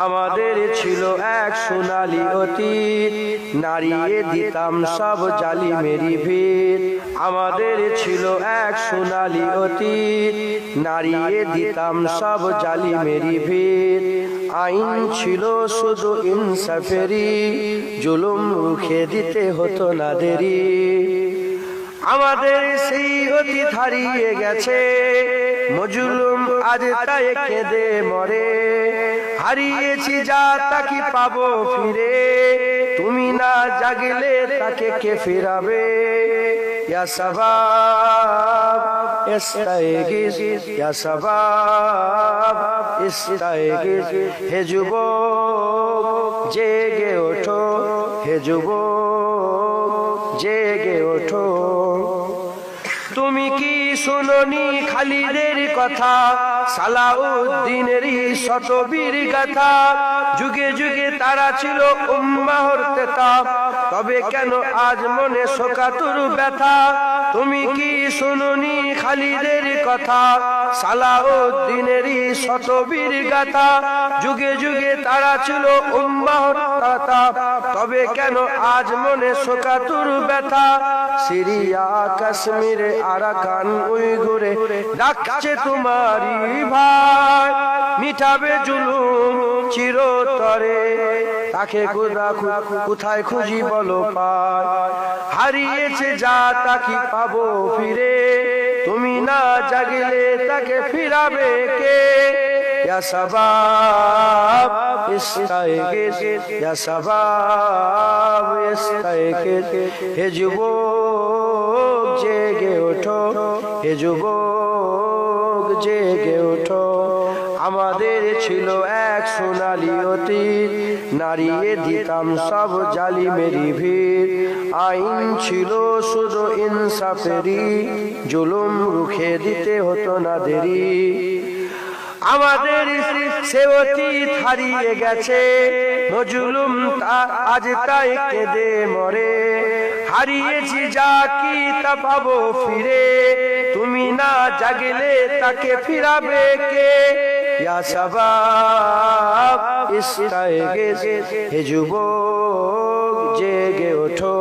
আমাদের ছিল এক সোনালি অতীত। নারিয়ে দিতাম সব জালি মেরি ভিত। আমাদের ছিল এক সোনালি অতীত। নারিয়ে দিতাম সব জালি মেরি ভিত। আইন ছিল শুধু ইনসাফেরি জুলুম রুখে দিতে হতো না দেরি আমাদের সেই অতীত হারিয়ে গেছে। মজুলুম আজ তাই কেঁদে মরে। হারিয়েছি যা তাকে পাবো ফিরে। তুমি না জাগলে তাকে কে ফিরাবে? ইয়া সবাব ইস্তাইগিস হে যুবক, জেগে ওঠো, হে যুবক, জেগে ওঠো। তুমি কি শুনোনি খালিদের কথা? সালাউদ্দিনেরই শতবীর গাথা। যুগে যুগে তারা ছিল উম্মাহর তেতা। তবে কেন আজ মনে শোকাতুর ব্যথা? তুমি কি শুনোনি খালিদের কথা? সালাউদ্দিনেরই শতবীর গাথা। যুগে যুগে তারা ছিল তবে কেন আজ মনে শোকাতুর ব্যথা? সিরিয়া, কাশ্মীরে, আরাকান উইগুরে ডাকছে তোমারি ভাই। মিটাবে জুলুম চিরতরে। তাকে কোথা কোথায় খুঁজি বলো হারিয়েছে যা তাকে পাবো ফিরে? তুমি না জাগলে তাকে ফিরাবে কে? ইস্তাইগিস হে যুবক, জেগে ওঠো। হে যুবক, জেগে ওঠো। আমাদের ছিল এক সোনালি অতীত। নারিয়ে দিতাম সব জালি মেরি ভিড়। আইন ছিল শুধু ইনসাফেরি জুলুম রুখে দিতে হতো না দেরি। আমাদের সে অতীত হারিয়ে গেছে। মজুলুম তা- আজ তাই কেঁদে মরে। হারিয়েছি যা কি তা পাবো ফিরে। তুমি না জাগলে তাকে ফিরাবে কে? ইয়া সবাব ইস্তাইগিস হে যুবক জেগে ওঠো